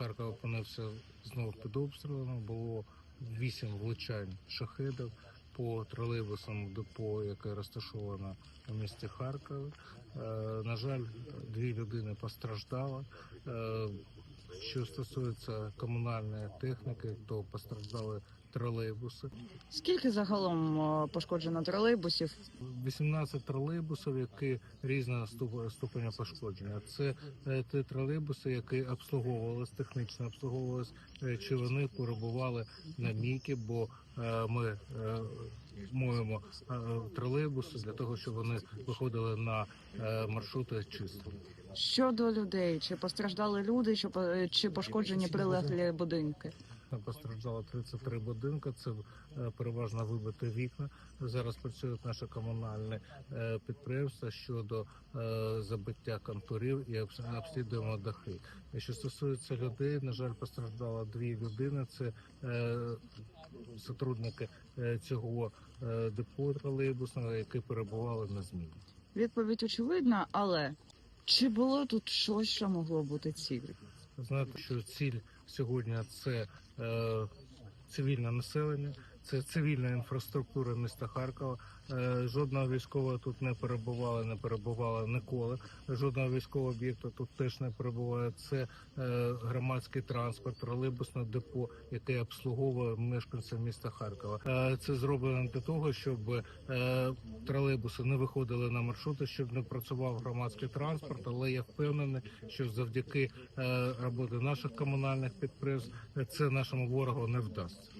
Харкова опинився знову під обстрілами. Було вісім влучань шахедів по тролейбусам депо, яке розташоване у місті Харкові. Е, На жаль, дві людини постраждали. Що стосується комунальної техніки, то постраждали тролейбуси. Скільки загалом е, пошкоджено тролейбусів? 18 тролейбусів, які різного ступ- ступеня пошкодження. Це е, ті тролейбуси, які обслуговувалися, технічно обслуговувалися, е, чи вони перебували на мійки, бо ми моємо тролейбуси для того, щоб вони виходили на маршрути чисто. Щодо людей, чи постраждали люди, е, чи пошкоджені прилеглі будинки? Постраждало 33 будинки. Це е, переважно вибиті вікна. Зараз працюють наші комунальні е, підприємства щодо е, забиття контурів і обс- обслідуємо дахи. Що стосується людей, на жаль, постраждало дві людини. Це е, сотрудники цього депо тролейбусного, які перебували на зміні. Відповідь очевидна, але чи було тут щось, що могло бути ціллю? Знаєте, що ціль сьогодні це е, цивільне населення, це цивільна інфраструктура міста Харкова. Е, жодного військового тут не перебувало, не перебувало ніколи. Жодного військового об'єкту тут теж не перебуває. Це е, громадський транспорт, тролейбусне депо, яке обслуговує мешканців міста Харкова. Е, це зроблено для того, щоб тролейбуси не виходили на маршрути, щоб не працював громадський транспорт. Але я впевнений, що завдяки роботи наших комунальних підприємств це нашому ворогу не вдасться.